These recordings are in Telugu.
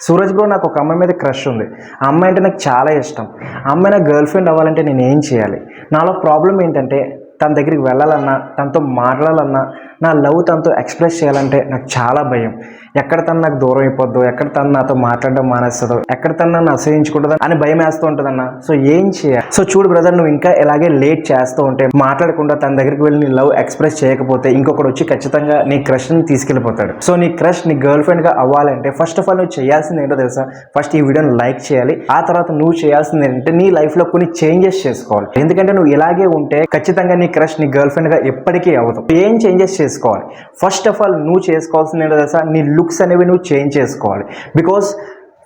సూరజ్ బ్రో నాకు ఒక అమ్మాయి మీద క్రష్ ఉంది. ఆ అమ్మాయి అంటే నాకు చాలా ఇష్టం. అమ్మాయి నా గర్ల్ ఫ్రెండ్ అవ్వాలంటే నేను ఏం చేయాలి? నాలో ప్రాబ్లం ఏంటంటే తన దగ్గరికి వెళ్ళాలన్నా తనతో మాట్లాడాలన్నా నా లవ్ తనతో ఎక్స్ప్రెస్ చేయాలంటే నాకు చాలా భయం. ఎక్కడ తను నాకు దూరం అయిపోద్దు ఎక్కడ తను నాతో మాట్లాడడం మానేస్తుందో ఎక్కడ తను నన్ను అసహించుకుంటుందో అని భయం వేస్తూ ఉంటుందన్న. సో ఏం చేయాలి? సో చూడు బ్రదర్ నువ్వు ఇంకా ఇలాగే లేట్ చేస్తూ ఉంటే మాట్లాడకుండా తన దగ్గరికి వెళ్ళి నీ లవ్ ఎక్స్ప్రెస్ చేయకపోతే ఇంకొకటి వచ్చి ఖచ్చితంగా నీ క్రష్ని తీసుకెళ్ళిపోతాడు. సో నీ క్రష్ నీ గర్ల్ ఫ్రెండ్గా అవ్వాలంటే ఫస్ట్ ఆఫ్ ఆల్ నువ్వు చేయాల్సింది ఏంటో తెలుసా? ఫస్ట్ ఈ వీడియోని లైక్ చేయాలి. ఆ తర్వాత నువ్వు చేయాల్సింది ఏంటంటే నీ లైఫ్లో కొన్ని చేంజెస్ చేసుకోవాలి. ఎందుకంటే నువ్వు ఇలాగే ఉంటే ఖచ్చితంగా నీ క్రష్ నీ గర్ల్ ఫ్రెండ్గా ఎప్పటికీ అవ్వదు. ఏం చేంజెస్ చేసుకోవాలి. ఫస్ట్ ఆఫ్ ఆల్ నువ్వు చేసుకోవాల్సింది ఏంటో తెలుసా? నీ లుక్స్ అనేవి నువ్వు చేంజ్ చేసుకోవాలి. Because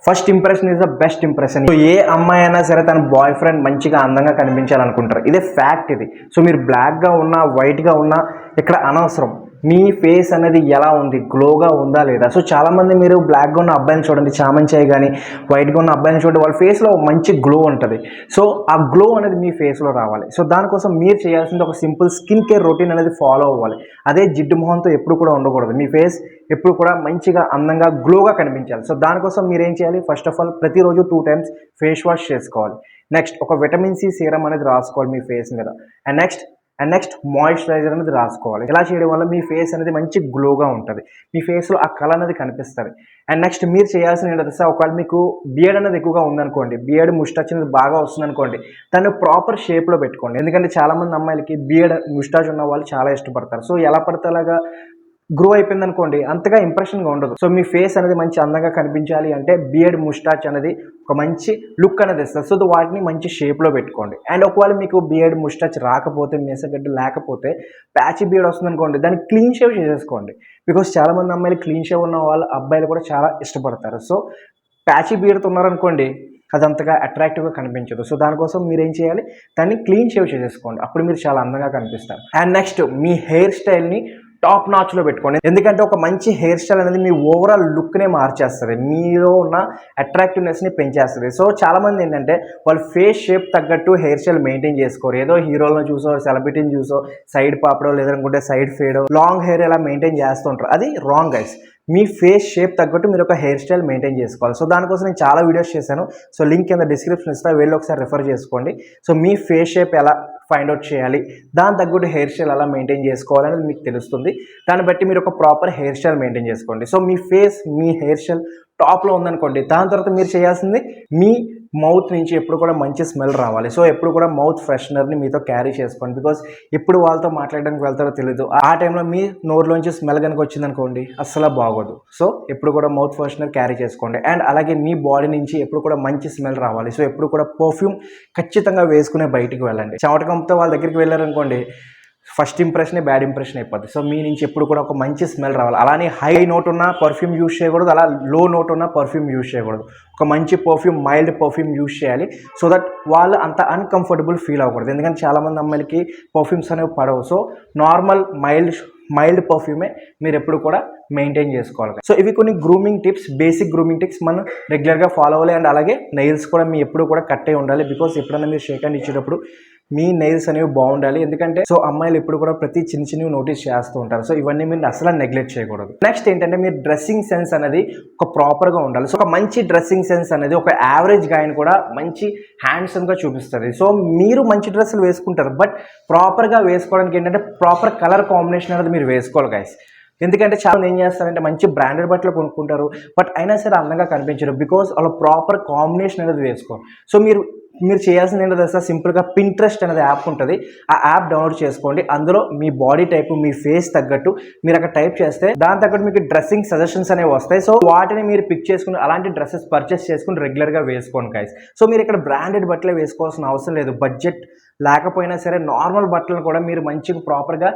first impression is the best impression so ఏ అమ్మాయి అయినా సరే తన బాయ్ ఫ్రెండ్ మంచిగా అందంగా కనిపించాలనుకుంటారు. ఇదే ఫ్యాక్ట్ ఇది. సో మీరు బ్లాక్గా ఉన్నా వైట్గా ఉన్నా ఇక్కడ అనవసరం. మీ ఫేస్ అనేది ఎలా ఉంది? గ్లోగా ఉందా లేదా? సో చాలామంది మీరు బ్లాక్గా ఉన్న అబ్బాయిని చూడండి చామంచాయి కానీ వైట్గా ఉన్న అబ్బాయిని చూడండి వాళ్ళ ఫేస్లో మంచి గ్లో ఉంటుంది. సో ఆ గ్లో అనేది మీ ఫేస్లో రావాలి. సో దానికోసం మీరు చేయాల్సింది ఒక సింపుల్ స్కిన్ కేర్ రొటీన్ అనేది ఫాలో అవ్వాలి. అదే జిడ్డు మొహంతో ఎప్పుడు కూడా ఉండకూడదు. మీ ఫేస్ ఎప్పుడు కూడా మంచిగా అందంగా గ్లోగా కనిపించాలి. సో దానికోసం మీరు ఏం చేయాలి? ఫస్ట్ ఆఫ్ ఆల్ ప్రతిరోజు టూ టైమ్స్ ఫేస్ వాష్ చేసుకోవాలి. నెక్స్ట్ ఒక విటమిన్ సి సీరం అనేది రాసుకోవాలి మీ ఫేస్ మీద. And next and next moisturiser అనేది రాసుకోవాలి. ఇలా చేయడం వల్ల మీ ఫేస్ అనేది మంచి గ్లోగా ఉంటుంది. మీ ఫేస్లో ఆ కళ అనేది కనిపిస్తుంది. అండ్ నెక్స్ట్ మీరు చేయాల్సిన ఏంటంటే సార్ ఒకవేళ మీకు బియర్డ్ అనేది ఎక్కువగా ఉందనుకోండి బియర్డ్ ముస్టాచ్ అనేది బాగా వస్తుంది అనుకోండి దాన్ని ప్రాపర్ షేప్లో పెట్టుకోండి. ఎందుకంటే చాలామంది అమ్మాయిలకి బియర్డ్ ముస్టాచ్ ఉన్న వాళ్ళు చాలా ఇష్టపడతారు. సో ఎలా పడితే అలాగా గ్రో అయిపోయింది అనుకోండి అంతగా ఇంప్రెషన్గా ఉండదు. సో మీ ఫేస్ అనేది మంచి అందంగా కనిపించాలి అంటే బియర్డ్ ముస్టాచ్ అనేది ఒక మంచి లుక్ అనేది ఇస్తుంది సో వాటిని మంచి షేప్లో పెట్టుకోండి. అండ్ ఒకవేళ మీకు బియర్డ్ ముస్టాచ్ రాకపోతే మీసగడ్డ లేకపోతే ప్యాచి బియర్డ్ వస్తుంది అనుకోండి దాన్ని క్లీన్ షేవ్ చేసేసుకోండి. బికాస్ చాలామంది అమ్మాయిలు క్లీన్ షేవ్ ఉన్న వాళ్ళు అబ్బాయిలు కూడా చాలా ఇష్టపడతారు. సో ప్యాచి బియర్డ్తో ఉన్నారనుకోండి అది అంతగా అట్రాక్టివ్గా కనిపించదు. సో దానికోసం మీరు ఏం చేయాలి? దాన్ని క్లీన్ షేవ్ చేసేసుకోండి. అప్పుడు మీరు చాలా అందంగా కనిపిస్తారు. అండ్ నెక్స్ట్ మీ హెయిర్ స్టైల్ని టాప్ నాచ్లో పెట్టుకోండి. ఎందుకంటే ఒక మంచి హెయిర్ స్టైల్ అనేది మీ ఓవరాల్ లుక్నే మార్చేస్తుంది. మీలో ఉన్న అట్రాక్టివ్నెస్ని పెంచేస్తుంది. సో చాలామంది ఏంటంటే వాళ్ళు ఫేస్ షేప్ తగ్గట్టు హెయిర్ స్టైల్ మెయింటైన్ చేసుకోరు. ఏదో హీరోలను చూసో సెలబ్రిటీని చూసో సైడ్ పాపడో లేదనుకుంటే సైడ్ ఫేడో లాంగ్ హెయిర్ ఇలా మెయింటైన్ చేస్తుంటారు. అది రాంగ్ గైస్ మీ ఫేస్ షేప్ తగ్గట్టు మీరు ఒక హెయిర్ స్టైల్ మెయింటైన్ చేసుకోవాలి. సో దానికోసం నేను చాలా వీడియోస్ చేశాను. సో లింక్ కింద డిస్క్రిప్షన్ ఇస్తా. వెళ్ళి ఒకసారి రిఫర్ చేసుకోండి. సో మీ ఫేస్ షేప్ ఎలా ఫైండ్ అవుట్ చేయాలి దాని తగ్గట్టు హెయిర్ స్టైల్ ఎలా మెయింటైన్ చేసుకోవాలనేది మీకు తెలుస్తుంది. దాన్ని బట్టి మీరు ఒక ప్రాపర్ హెయిర్ స్టైల్ మెయింటైన్ చేసుకోండి. సో మీ ఫేస్ మీ హెయిర్ స్టైల్ టాప్లో ఉందనుకోండి దాని తర్వాత మీరు చేయాల్సింది మీ మౌత్ నుంచి ఎప్పుడు కూడా మంచి స్మెల్ రావాలి. సో ఎప్పుడు కూడా మౌత్ ఫ్రెషనర్ని మీతో క్యారీ చేసుకోండి. బికాస్ ఎప్పుడు వాళ్ళతో మాట్లాడడానికి వెళ్తారో తెలియదు ఆ టైంలో మీ నోరులోంచి స్మెల్ కనుక వచ్చిందనుకోండి అస్సలు బాగోదు. సో ఎప్పుడు కూడా మౌత్ ఫ్రెషనర్ క్యారీ చేసుకోండి. అండ్ అలాగే మీ బాడీ నుంచి ఎప్పుడు కూడా మంచి స్మెల్ రావాలి. సో ఎప్పుడు కూడా పర్ఫ్యూమ్ ఖచ్చితంగా వేసుకునే బయటికి వెళ్ళండి. చెమటకంతో వాళ్ళ దగ్గరికి వెళ్ళారనుకోండి ఫస్ట్ ఇంప్రెషనే బ్యాడ్ ఇంప్రెషన్ అయిపోద్ది. సో మీ నుంచి ఎప్పుడు కూడా ఒక మంచి స్మెల్ రావాలి. అలానే హై నోట్ ఉన్న పర్ఫ్యూమ్ యూజ్ చేయకూడదు. అలా లో నోట్ ఉన్న పర్ఫ్యూమ్ యూజ్ చేయకూడదు. ఒక మంచి పర్ఫ్యూమ్ మైల్డ్ పర్ఫ్యూమ్ యూజ్ చేయాలి. సో దట్ వాళ్ళు అంత అన్కంఫర్టబుల్ ఫీల్ అవ్వకూడదు. ఎందుకంటే చాలామంది అమ్మాయిలకి పర్ఫ్యూమ్స్ అనేవి పడవు. సో నార్మల్ మైల్డ్ మైల్డ్ పర్ఫ్యూమే మీరు ఎప్పుడు కూడా మెయింటైన్ చేసుకోవాలి. సో ఇవి కొన్ని grooming tips basic grooming tips మనం రెగ్యులర్గా ఫాలో అవ్వాలి. అండ్ అలాగే నెయిల్స్ కూడా మీ ఎప్పుడు కూడా కట్ అయి ఉండాలి. బికాస్ ఎప్పుడైనా మీరు షేక్ హ్యాండ్ ఇచ్చేటప్పుడు మీ నెయిల్స్ అనేవి బాగుండాలి. ఎందుకంటే సో అమ్మాయిలు ఎప్పుడు కూడా ప్రతి చిన్న చిన్నవి నోటీస్ చేస్తూ ఉంటారు. సో ఇవన్నీ మీరు అసలు నెగ్లెక్ట్ చేయకూడదు. నెక్స్ట్ ఏంటంటే మీరు డ్రెస్సింగ్ సెన్స్ అనేది ఒక ప్రాపర్గా ఉండాలి. సో ఒక మంచి డ్రెస్సింగ్ సెన్స్ అనేది ఒక యావరేజ్ గాయని కూడా మంచి హ్యాండ్సమ్గా చూపిస్తుంది. సో మీరు మంచి డ్రెస్సులు వేసుకుంటారు. బట్ ప్రాపర్గా వేసుకోవడానికి ఏంటంటే ప్రాపర్ కలర్ కాంబినేషన్ అనేది మీరు వేసుకోవాలి గైస్ ఎందుకంటే చాలా ఏం చేస్తారంటే మంచి బ్రాండెడ్ బట్టలు కొనుక్కుంటారు. బట్ అయినా సరే అందంగా కనిపించరు. బికాస్ వాళ్ళ ప్రాపర్ కాంబినేషన్ అనేది వేసుకో. సో మీరు మీరు చేయాల్సింది ఏంటో తెలుసా? సింపుల్గా పింట్రెస్ట్ అనేది యాప్ ఉంటుంది. ఆ యాప్ డౌన్లోడ్ చేసుకోండి. అందులో మీ బాడీ టైప్ మీ ఫేస్ తగ్గట్టు మీరు అక్కడ టైప్ చేస్తే దాని తగ్గట్టు మీకు డ్రెస్సింగ్ సజెషన్స్ అనేవి వస్తాయి. సో వాటిని మీరు పిక్ చేసుకుని అలాంటి డ్రెస్సెస్ పర్చేస్ చేసుకుని రెగ్యులర్గా వేసుకోండి గైస్ సో మీరు ఇక్కడ బ్రాండెడ్ బట్టలే వేసుకోవాల్సిన అవసరం లేదు. బడ్జెట్ లేకపోయినా సరే నార్మల్ బట్టలను కూడా మీరు మంచిగా ప్రాపర్గా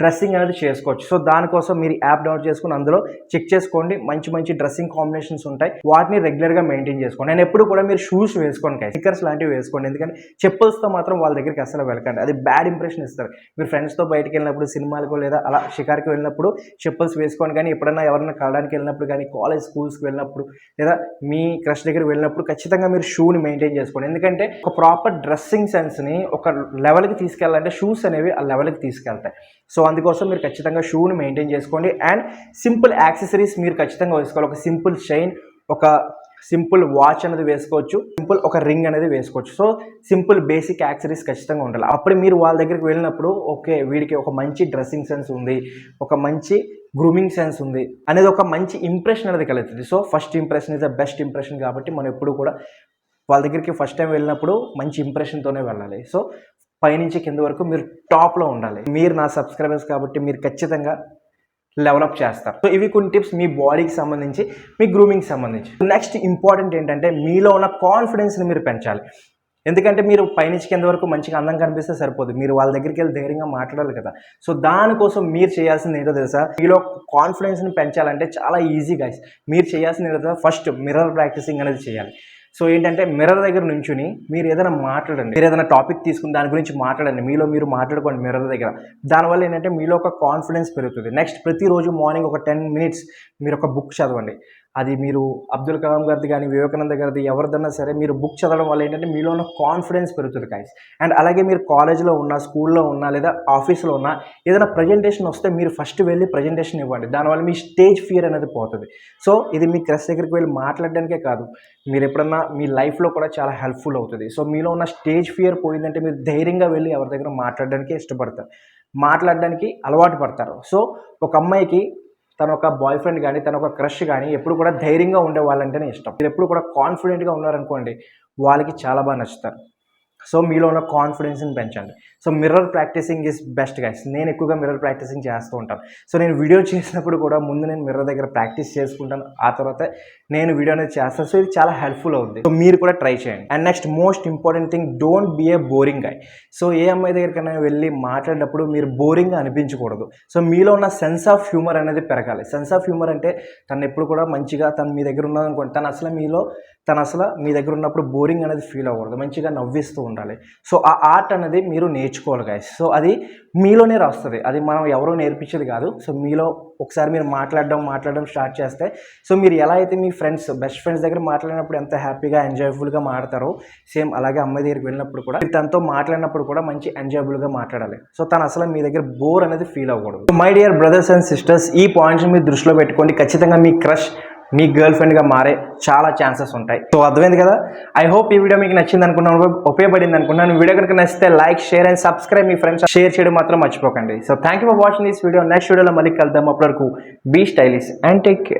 డ్రెస్సింగ్ అనేది చేసుకోవచ్చు. సో దానికోసం మీరు యాప్ డౌన్లోడ్ చేసుకుని అందులో చెక్ చేసుకోండి. మంచి మంచి డ్రెస్సింగ్ కాంబినేషన్స్ ఉంటాయి. వాటిని రెగ్యులర్గా మెయింటైన్ చేసుకోండి. నేను ఎప్పుడు కూడా మీరు షూస్ వేసుకోండి స్టిక్కర్స్ లాంటివి వేసుకోండి. ఎందుకంటే చెప్పుల్స్తో మాత్రం వాళ్ళ దగ్గరికి అసలు వెళ్ళకండి. అది బ్యాడ్ ఇంప్రెషన్ ఇస్తారు. మీరు ఫ్రెండ్స్తో బయటకు వెళ్ళినప్పుడు సినిమాలకు లేదా అలా షికార్కి వెళ్ళినప్పుడు చెప్పుల్స్ వేసుకోండి. కానీ ఎప్పుడైనా ఎవరైనా కలడానికి వెళ్ళినప్పుడు కానీ కాలేజ్ స్కూల్స్కి వెళ్ళినప్పుడు లేదా మీ క్రష్ దగ్గర వెళ్ళినప్పుడు ఖచ్చితంగా మీరు షూని మెయింటైన్ చేసుకోండి. ఎందుకంటే ఒక ప్రాపర్ డ్రెస్సింగ్ సెన్స్ని ఒక లెవెల్కి తీసుకెళ్ళాలంటే షూస్ అనేవి ఆ లెవెల్కి తీసుకెళ్తాయి. సో అందుకోసం మీరు ఖచ్చితంగా షూని మెయింటైన్ చేసుకోండి. అండ్ సింపుల్ యాక్సెసరీస్ మీరు ఖచ్చితంగా వేసుకోవాలి. ఒక సింపుల్ చైన్ ఒక సింపుల్ వాచ్ అనేది వేసుకోవచ్చు. సింపుల్ ఒక రింగ్ అనేది వేసుకోవచ్చు. సో సింపుల్ బేసిక్ యాక్సరీస్ ఖచ్చితంగా ఉండాలి. అప్పుడు మీరు వాళ్ళ దగ్గరికి వెళ్ళినప్పుడు ఓకే వీడికి ఒక మంచి డ్రెస్సింగ్ సెన్స్ ఉంది ఒక మంచి గ్రూమింగ్ సెన్స్ ఉంది అనేది ఒక మంచి ఇంప్రెషన్ అనేది కలుగుతుంది. So first impression is the best impression కాబట్టి మనం ఎప్పుడు కూడా వాళ్ళ దగ్గరికి ఫస్ట్ టైం వెళ్ళినప్పుడు మంచి ఇంప్రెషన్తోనే వెళ్ళాలి. సో పైనుంచి కింద వరకు మీరు టాప్లో ఉండాలి. మీరు నా సబ్స్క్రైబర్స్ కాబట్టి మీరు ఖచ్చితంగా డెవలప్ చేస్తారు. సో ఇవి కొన్ని టిప్స్ మీ బాడీకి సంబంధించి మీ గ్రూమింగ్కి సంబంధించి. నెక్స్ట్ ఇంపార్టెంట్ ఏంటంటే మీలో ఉన్న కాన్ఫిడెన్స్ని మీరు పెంచాలి. ఎందుకంటే మీరు పైనుంచి కింద వరకు మంచిగా అందం కనిపిస్తే సరిపోదు. మీరు వాళ్ళ దగ్గరికి వెళ్ళి ధైర్యంగా మాట్లాడాలి కదా. సో దానికోసం మీరు చేయాల్సింది ఏంటో తెలుసా? మీలో కాన్ఫిడెన్స్ని పెంచాలంటే చాలా ఈజీ గైస్ మీరు చేయాల్సింది ఏంటో ఫస్ట్ మిర్రర్ ప్రాక్టీసింగ్ అనేది చేయాలి. సో ఏంటంటే మిర్రర్ దగ్గర నుంచుని మీరు ఏదైనా మాట్లాడండి. మీరు ఏదైనా టాపిక్ తీసుకుని దాని గురించి మాట్లాడండి. మీలో మీరు మాట్లాడుకోండి మిర్రర్ దగ్గర. దానివల్ల ఏంటంటే మీలో ఒక కాన్ఫిడెన్స్ పెరుగుతుంది. నెక్స్ట్ ప్రతిరోజు మార్నింగ్ ఒక టెన్ మినిట్స్ మీరు ఒక బుక్ చదవండి. అది మీరు అబ్దుల్ కలాం గారిది కానీ వివేకానంద గారిది ఎవరిదన్నా సరే మీరు బుక్ చదవడం వల్ల ఏంటంటే మీలో ఉన్న కాన్ఫిడెన్స్ పెరుగుతుంది గైస్ అండ్ అలాగే మీరు కాలేజ్లో ఉన్నా స్కూల్లో ఉన్నా లేదా ఆఫీస్లో ఉన్నా ఏదైనా ప్రజెంటేషన్ వస్తే మీరు ఫస్ట్ వెళ్ళి ప్రజెంటేషన్ ఇవ్వండి. దానివల్ల మీ స్టేజ్ ఫియర్ అనేది పోతుంది. సో ఇది మీ క్రష్ దగ్గరికి వెళ్ళి మాట్లాడడానికే కాదు. మీరు ఎప్పుడన్నా మీ లైఫ్లో కూడా చాలా హెల్ప్ఫుల్ అవుతుంది. సో మీలో ఉన్న స్టేజ్ ఫియర్ పోయిందంటే మీరు ధైర్యంగా వెళ్ళి ఎవరి దగ్గర మాట్లాడడానికే ఇష్టపడతారు. మాట్లాడడానికి అలవాటు పడతారు. సో ఒక అమ్మాయికి తన ఒక బాయ్ ఫ్రెండ్ కానీ తన ఒక క్రష్ కానీ ఎప్పుడు కూడా ధైర్యంగా ఉండే వాళ్ళంటేనే ఇష్టం. మీరు ఎప్పుడు కూడా కాన్ఫిడెంట్గా ఉన్నారనుకోండి వాళ్ళకి చాలా బాగా నచ్చుతారు. సో మీలో ఉన్న కాన్ఫిడెన్స్ని పెంచండి. So mirror practising is best guys నేను ఎక్కువగా మిర్రర్ ప్రాక్టీసింగ్ చేస్తూ ఉంటాను. సో నేను వీడియో చేసినప్పుడు కూడా ముందు నేను మిర్రర్ దగ్గర ప్రాక్టీస్ చేసుకుంటాను. ఆ తర్వాత నేను వీడియో అనేది చేస్తాను. సో ఇది చాలా హెల్ప్ఫుల్ అవుతుంది సో మీరు కూడా ట్రై చేయండి. And next most important thing don't be a boring I so ఏ అమ్మాయి దగ్గరికైనా వెళ్ళి మాట్లాడినప్పుడు మీరు బోరింగ్గా అనిపించకూడదు. సో మీలో ఉన్న సెన్స్ ఆఫ్ హ్యూమర్ అనేది పెరగాలి. సెన్స్ ఆఫ్ హ్యూమర్ అంటే తను ఎప్పుడు కూడా మంచిగా తను మీ దగ్గర ఉన్నదనుకోండి తను అసలు మీలో తను అసలు మీ దగ్గర ఉన్నప్పుడు బోరింగ్ అనేది ఫీల్ అవ్వకూడదు. మంచిగా నవ్విస్తూ ఉండాలి. సో ఆ ఆర్ట్ అనేది మీరు నేర్చుకోవాలి గాయస్ సో అది మీలోనే రాస్తుంది. అది మనం ఎవరో నేర్పించేది కాదు. సో మీలో ఒకసారి మీరు మాట్లాడడం మాట్లాడడం స్టార్ట్ చేస్తే. సో మీరు ఎలా అయితే మీ ఫ్రెండ్స్ బెస్ట్ ఫ్రెండ్స్ దగ్గర మాట్లాడినప్పుడు ఎంత హ్యాపీగా ఎంజాయ్ఫుల్గా మాట్లాడతారో సేమ్ అలాగే అమ్మాయి దగ్గరికి వెళ్ళినప్పుడు కూడా మీరు తనతో మాట్లాడినప్పుడు కూడా మంచి ఎంజాయబుల్గా మాట్లాడాలి. సో తను అసలు మీ దగ్గర బోర్ అనేది ఫీల్ అవ్వకూడదు. My dear brothers and sisters ఈ పాయింట్స్ మీరు దృష్టిలో పెట్టుకోండి. ఖచ్చితంగా మీ క్రష్ మీ గర్ల్ ఫ్రెండ్గా మారే చాలా ఛాన్సెస్ ఉంటాయి. సో అర్థమైంది కదా? ఐ హోప్ ఈ వీడియో మీకు నచ్చింది అనుకున్నాను ఉపయోగపడింది అనుకున్నాను. వీడియో కనుక నచ్చితే లైక్ షేర్ అండ్ సబ్స్క్రైబ్ మీ ఫ్రెండ్స్ షేర్ చేయడం మాత్రం మర్చిపోకండి. So thank you for watching this video next వీడియోలో మళ్ళీ కలుద్దాం. అప్పటి వరకు be stylish and take care